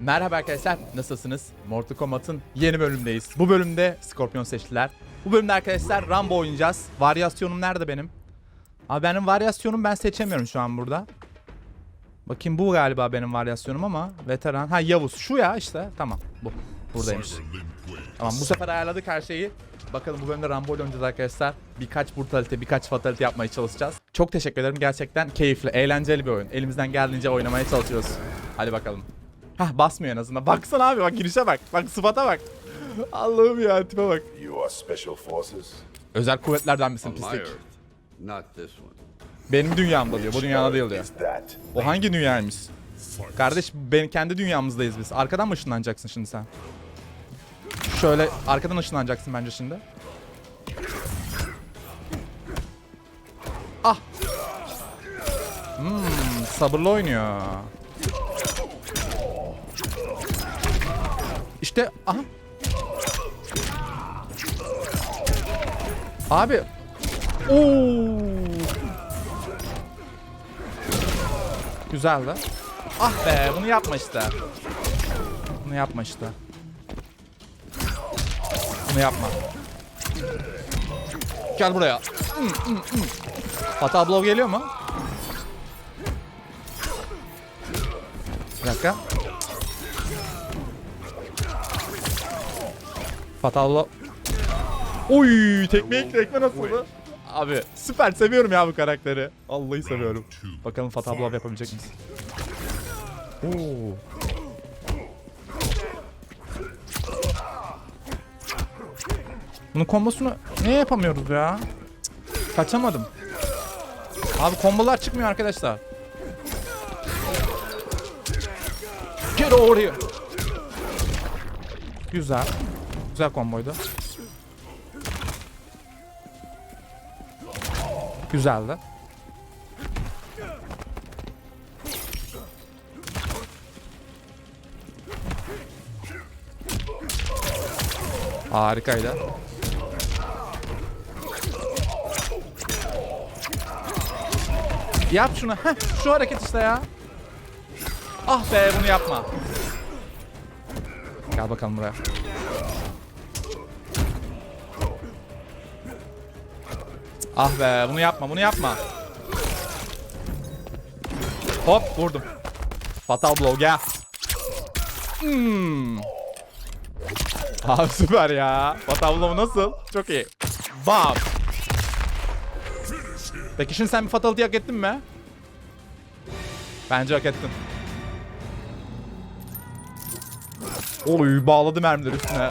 Merhaba arkadaşlar, nasılsınız? Mortal Kombat'ın yeni bölümündeyiz. Bu bölümde Scorpion seçtiler. Bu bölümde arkadaşlar Rambo oynayacağız. Varyasyonum nerede benim? Abi benim varyasyonum ben seçemiyorum şu an burada. Bakayım bu galiba benim varyasyonum ama veteran. Ha Yavuz şu ya işte tamam bu. Buradaymış. Tamam bu sefer ayarladık her şeyi. Bakalım bu bölümde Rambo ile oynayacağız arkadaşlar. Birkaç brutalite, birkaç fatalite yapmaya çalışacağız. Çok teşekkür ederim. Gerçekten keyifli, eğlenceli bir oyun. Elimizden geldiğince oynamaya çalışıyoruz. Hadi bakalım. Hah basmıyor en azından. Baksana abi bak girişe bak. Bak sıfata bak. Allah'ım ya tipe bak. You are special forces? Özel kuvvetlerden misin pislik? Not this one. Benim dünyamda diyor. Bu dünyada değil diyor. O hangi dünyaymış? Kardeş ben kendi dünyamızdayız biz. Arkadan mı ışınlanacaksın şimdi sen? Şöyle arkadan ışınlanacaksın bence şimdi. Ah. Hmm, sabırlı oynuyor. İşte aha. Abi. Oo. Güzeldi. Ah be bunu yapma işte. Bunu yapma işte. Bunu yapma. Gel buraya. Hmm, hmm, hmm. Fatal blow geliyor mu? Bir dakika. Fatal blow. Oy tekme tekme nasıldı? Abi süper seviyorum ya bu karakteri. Vallahi seviyorum. Bakalım Fatal Blow yapabilecek misin? Oo. Bunun kombosunu niye yapamıyoruz ya? Cık, Kaçamadım. Abi kombolar çıkmıyor arkadaşlar. Get over here. Güzel. Güzel komboydu. Güzeldi. Harikaydı. Yap şunu. Heh, şu hareket işte ya. Ah be bunu yapma. Gel bakalım buraya. Ah be bunu yapma bunu yapma. Hop vurdum. Fatal blow gel. Hmm. Abi süper ya. Fatal blow nasıl? Çok iyi. Bam. Peki şimdi sen bir fatality hak ettin mi? Bence hak ettin. Oy bağladı mermileri üstüne.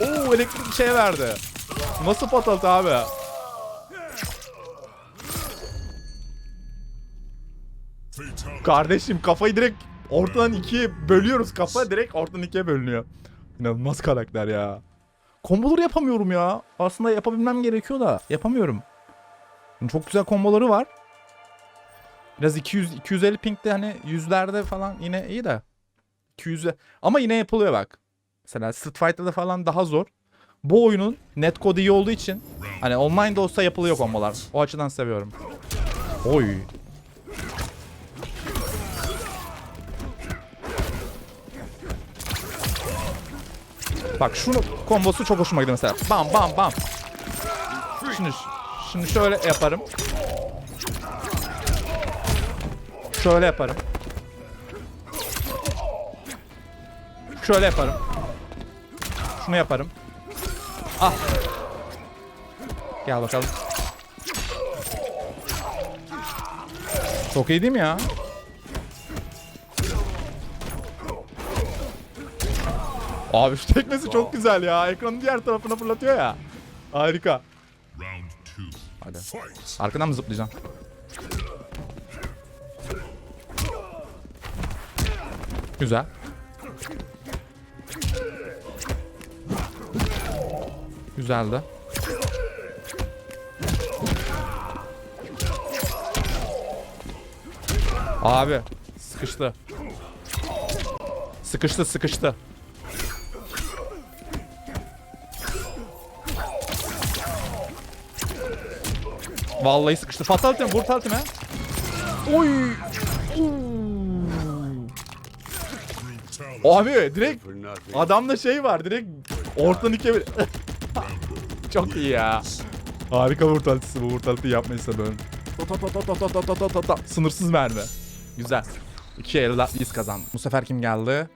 Oo elektrik bir şey verdi. Nasıl fatality abi? Kardeşim kafayı direkt ortadan ikiye bölüyoruz. Kafa direkt ortadan ikiye bölünüyor. İnanılmaz karakter ya. Komboları yapamıyorum ya. Aslında yapabilmem gerekiyor da yapamıyorum. Çok güzel komboları var. Biraz 200 250 pingde hani yüzlerde falan yine iyi de. 200'e ama yine yapılıyor bak. Mesela Street Fighter'da falan daha zor. Bu oyunun netcode iyi olduğu için hani online de olsa yapılıyor kombolar. O açıdan seviyorum. Oy. Bak şunu kombosu çok hoşuma gidiyor mesela. Bam bam bam. Şimdi şimdi şöyle yaparım. Şöyle yaparım. Şöyle yaparım. Şunu yaparım. Ah. Gel bakalım. Çok iyi değil mi ya? Abi şu tekmesi çok güzel ya. Ekranın diğer tarafına fırlatıyor ya. Harika. Hadi. Arkadan mı zıplayacağım? Güzel. Güzeldi. Abi sıkıştı. Sıkıştı sıkıştı. Vallahi sıkıştı. Fatality Vur ultime. Oy. Abi direkt adamda şey var. Direkt ortadan ikiye. Çok iyi ya. Harika vurtaltısı bu. Vurtaltı yapmayı seviyorum. Sınırsız mermi. Güzel. İki elde biz kazandık. Bu sefer kim geldi?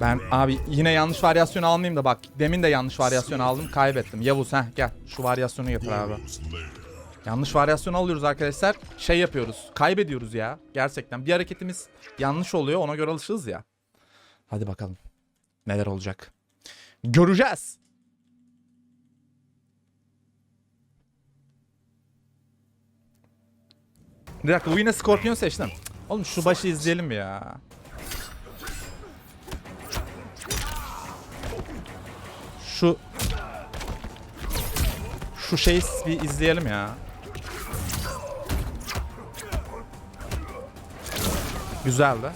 Ben abi yine yanlış varyasyon almayayım da bak. Demin de yanlış varyasyon aldım kaybettim. Yavuz heh gel şu varyasyonu yapar abi. Yanlış varyasyon alıyoruz arkadaşlar. Şey yapıyoruz. Kaybediyoruz ya. Gerçekten. Bir hareketimiz yanlış oluyor. Ona göre alışırız ya. Hadi bakalım. Neler olacak. Göreceğiz. Bir dakika bu yine Scorpion seçtim. Oğlum şu başı izleyelim ya. Şu şu şeyi bir izleyelim ya. Güzeldi.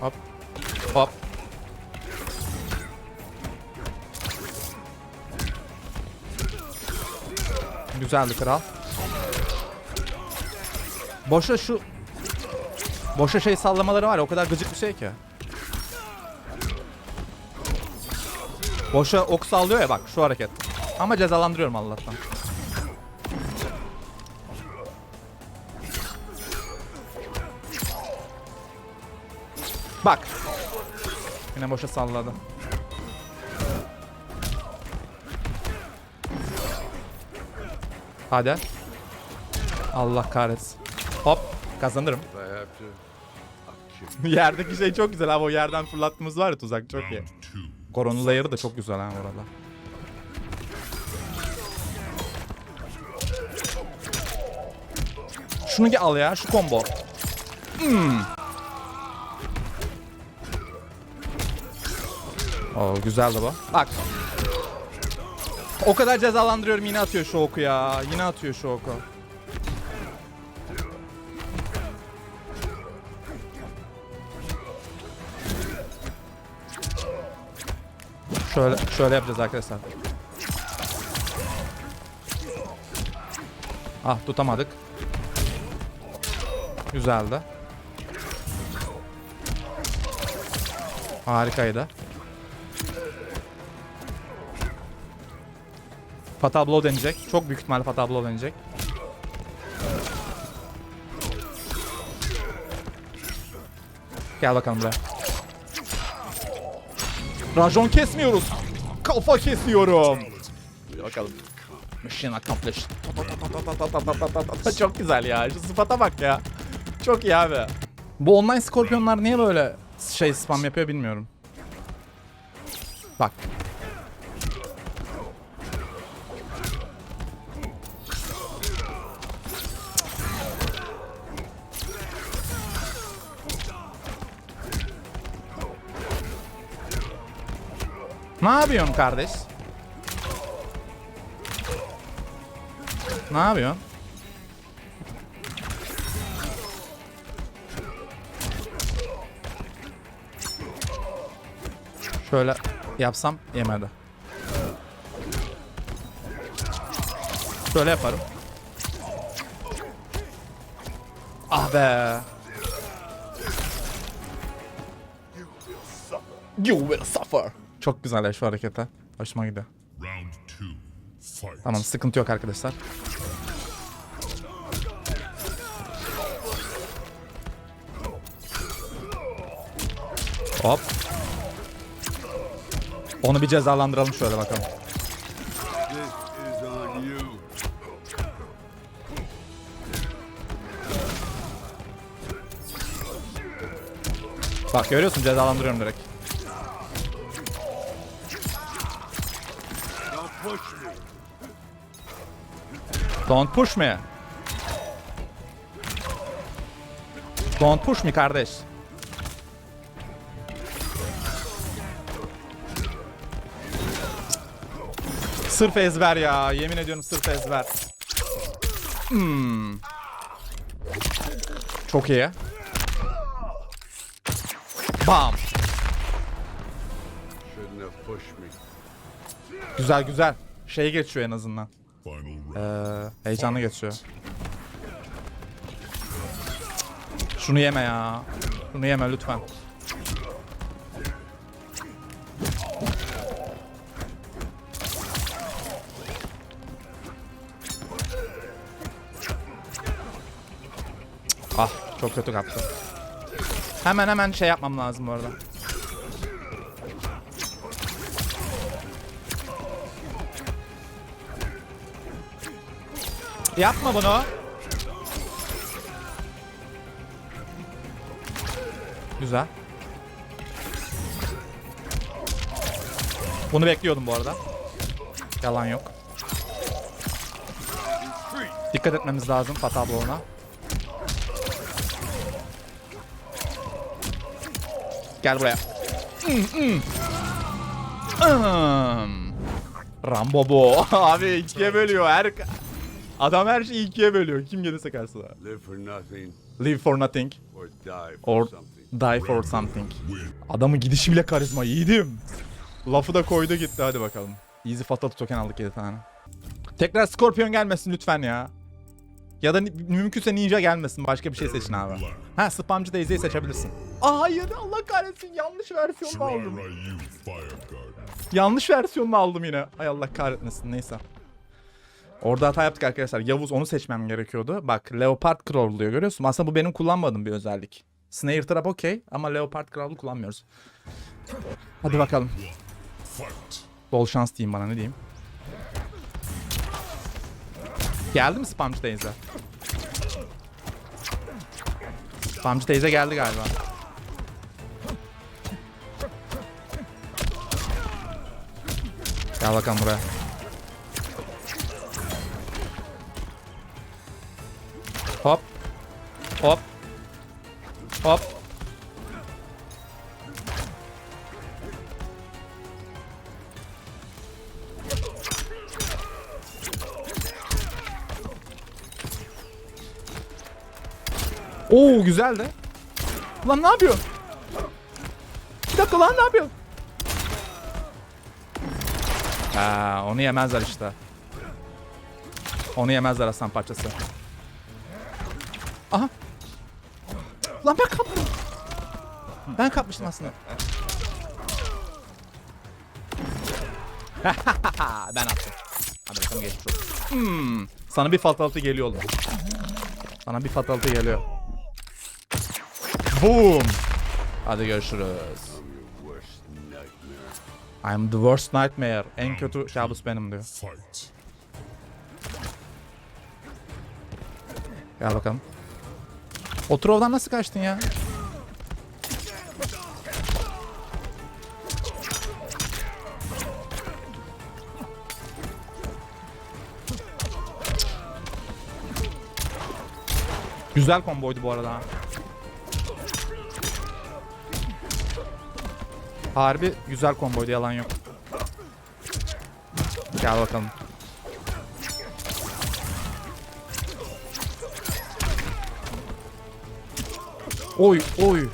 Hop. Hop. Güzeldi kral. Boşa şu Boşa şey sallamaları var ya o kadar gıcık bir şey ki. Boşa ok sallıyor ya bak şu hareket. Ama cezalandırıyorum Allah'tan. Bak. Yine boşa salladı. Hadi. Allah kahretsin. Hop. Kazanırım. Yerdeki şey çok güzel abi. O yerden fırlattığımız var ya tuzak çok iyi. Koronun layer'ı da çok güzel ha orada. Şunu al ya şu combo. Hmm. Oo güzeldi bu. Bak. O kadar cezalandırıyorum yine atıyor şu oku ya. Yine atıyor şu oku. Şöyle şöyle yapacağız arkadaşlar. Ah tutamadık. Güzeldi. Harikaydı. Fatal Blow deneyecek. Çok büyük ihtimalle Fatal Blow deneyecek. Gel bakalım buraya. Rajon kesmiyoruz. Kafa kesiyorum. Bakalım. Mission accomplished. Çok güzel ya. Şu sıfata bak ya. Çok iyi abi. Bu online skorpiyonlar niye böyle şey spam yapıyor bilmiyorum. Bak. Ne yapıyorsun kardeş? Ne yapıyorsun? Şöyle yapsam yemedi. Şöyle yaparım. Ah be. You will suffer. Çok güzel ya şu harekete. Hoşuma gidiyor. Tamam sıkıntı yok arkadaşlar. Hop. Onu bir cezalandıralım şöyle bakalım. Bak görüyorsun cezalandırıyorum direkt. Don't push me. Don't push me kardeş. Sırf ezber ya. Yemin ediyorum sırf ezber. Hmm. Çok iyi. Bam. Güzel güzel. Şey geçiyor en azından. Ee, heyecanlı geçiyor. Şunu yeme ya. Bunu yeme lütfen. Ah çok kötü kaptı. Hemen hemen şey yapmam lazım bu arada. Yapma bunu. Güzel. Bunu bekliyordum bu arada. Yalan yok. Dikkat etmemiz lazım Fatah bloğuna. Gel buraya. Hmm, hmm. Hmm. Rambo bu. Abi ikiye bölüyor her... Adam her şeyi ikiye bölüyor. Kim gelirse karşısına. Live for nothing Live for nothing or die for or something. die for something. Adamın gidişi bile karizma. Yiğidim. Lafı da koydu gitti hadi bakalım. Easy Fatal token aldık 7 tane. Tekrar Scorpion gelmesin lütfen ya. Ya da mümkünse Ninja gelmesin. Başka bir şey seçin abi. Ha spamcı Daisy'yi seçebilirsin. Aa hayır Allah kahretsin yanlış versiyonu aldım. Yanlış versiyonunu aldım yine. Ay Allah kahretmesin neyse. Orada hata yaptık arkadaşlar. Yavuz onu seçmem gerekiyordu. Bak Leopard Crawl diyor görüyorsun. Aslında bu benim kullanmadığım bir özellik. Snare Trap okey ama Leopard Crawl'u kullanmıyoruz. Hadi bakalım. Bol şans diyeyim bana ne diyeyim. Geldi mi spamcı teyze? Spamcı teyze geldi galiba. Gel bakalım buraya. Hop. Hop. Oo güzel de. Lan ne yapıyor? Bir dakika lan ne yapıyor? Ha, onu yemezler işte. Onu yemezler aslan parçası. Lan ben kaptım. Ben kapmıştım aslında. ben attım. Hadi bakalım geçmiş olsun. Hmm. Sana bir fatality geliyor oğlum. Sana bir fatality geliyor. Boom. Hadi görüşürüz. I'm the worst nightmare. En kötü kabus benim diyor. Gel bakalım. O Trov'dan nasıl kaçtın ya? Güzel komboydu bu arada. ha. Harbi güzel komboydu yalan yok. Gel bakalım. Oy oy.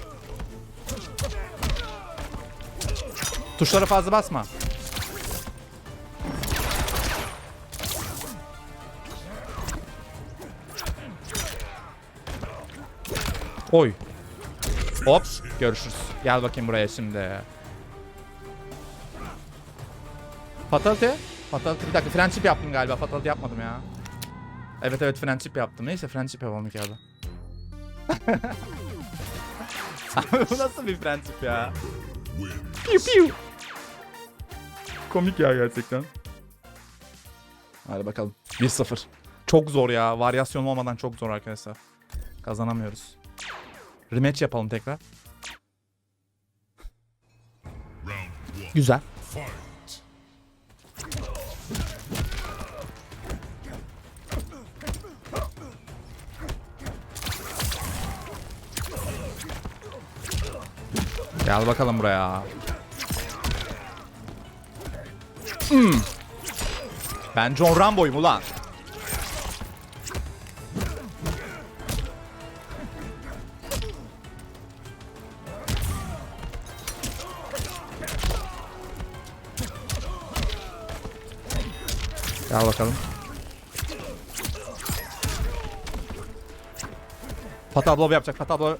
Tuşlara fazla basma. Oy. Hop görüşürüz. Gel bakayım buraya şimdi. Fatality? Fatality bir dakika friendship yaptım galiba. Fatality yapmadım ya. Evet evet friendship yaptım. Neyse friendship yapalım. Abi bu nasıl bir friendship ya? Piu piu. Komik ya gerçekten. Hadi bakalım. 1-0. Çok zor ya. Varyasyon olmadan çok zor arkadaşlar. Kazanamıyoruz. Rematch yapalım tekrar. Güzel. Gel bakalım buraya. Hmm. Ben John Rambo'yum ulan. Gel bakalım. Fatih abla yapacak. Fatih abla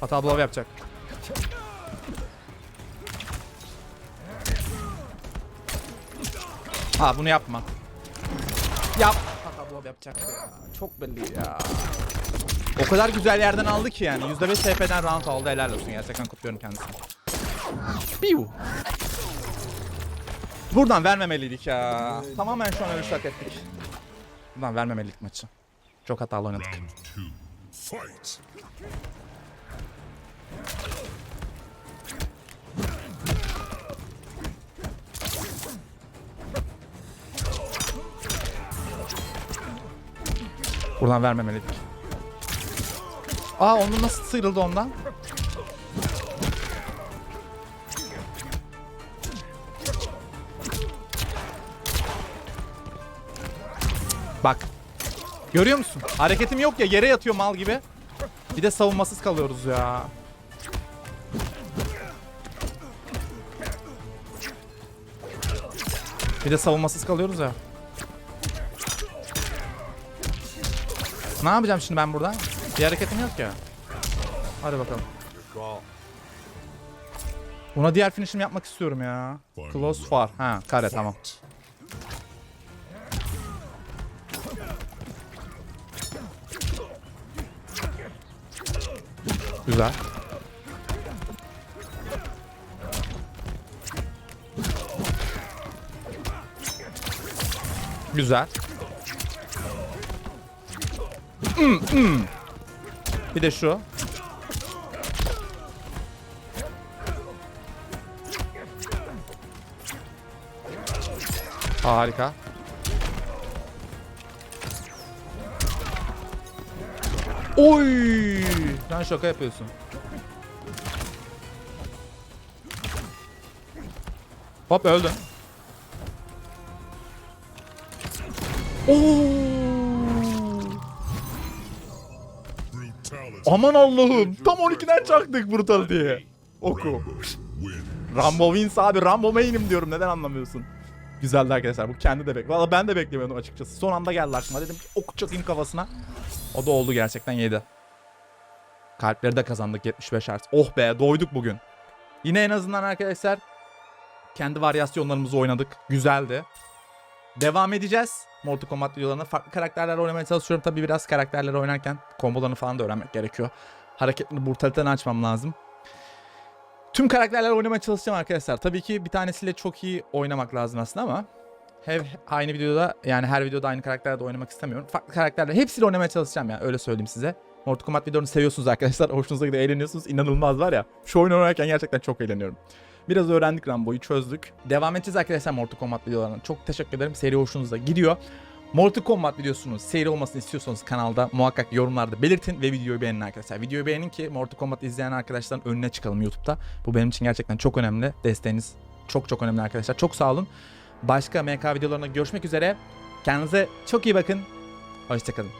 Hata blow yapacak. Ha bunu yapma. Yap. Yapacak ya. Çok belli ya. O kadar güzel yerden aldı ki yani. %5 TP'den round aldı helal olsun. Gerçekten kutluyorum kendisini. Piu. Buradan vermemeliydik ya. Tamamen şu an ölüş hak ettik. Buradan vermemeliydik maçı. Çok hatalı oynadık. Buradan vermemeliydik. Aa onun nasıl sıyrıldı ondan? Bak. Görüyor musun? Hareketim yok ya yere yatıyor mal gibi. Bir de savunmasız kalıyoruz ya. Bir de savunmasız kalıyoruz ya. Ne yapacağım şimdi ben burada? Bir hareketim yok ya. Hadi bakalım. Buna diğer finish'imi yapmak istiyorum ya. Close far. Ha kare tamam. Güzel. Güzel. Hmm, hmm. Bir de şu. Harika. Oy! Sen şaka yapıyorsun. Hop öldün. Aman Allah'ım. Tam 12'den çaktık brutal diye. Oku. Rambo wins abi. Rambo main'im diyorum. Neden anlamıyorsun? Güzeldi arkadaşlar. Bu kendi de bek. Valla ben de beklemiyordum açıkçası. Son anda geldi aklıma. Dedim ki oku çakayım kafasına. O da oldu gerçekten yedi. Kalpleri de kazandık 75 artı. Oh be doyduk bugün. Yine en azından arkadaşlar kendi varyasyonlarımızı oynadık. Güzeldi. Devam edeceğiz. Mortal Kombat videolarına farklı karakterlerle oynamaya çalışıyorum. Tabii biraz karakterleri oynarken kombolarını falan da öğrenmek gerekiyor. Hareketini brutaliteni açmam lazım. Tüm karakterlerle oynamaya çalışacağım arkadaşlar. Tabii ki bir tanesiyle çok iyi oynamak lazım aslında ama hep aynı videoda yani her videoda aynı karakterle oynamak istemiyorum. Farklı karakterle hepsiyle oynamaya çalışacağım ya öyle söyleyeyim size. Mortal Kombat videolarını seviyorsunuz arkadaşlar. Hoşunuza gidiyor, eğleniyorsunuz. İnanılmaz var ya. Şu oyunu oynarken gerçekten çok eğleniyorum. Biraz öğrendik Rambo'yu çözdük. Devam edeceğiz arkadaşlar Mortal Kombat videolarına. Çok teşekkür ederim. Seri hoşunuza gidiyor. Mortal Kombat videosunun seri olmasını istiyorsanız kanalda muhakkak yorumlarda belirtin ve videoyu beğenin arkadaşlar. Videoyu beğenin ki Mortal Kombat izleyen arkadaşların önüne çıkalım YouTube'da. Bu benim için gerçekten çok önemli. Desteğiniz çok çok önemli arkadaşlar. Çok sağ olun. Başka MK videolarına görüşmek üzere. Kendinize çok iyi bakın. Hoşçakalın.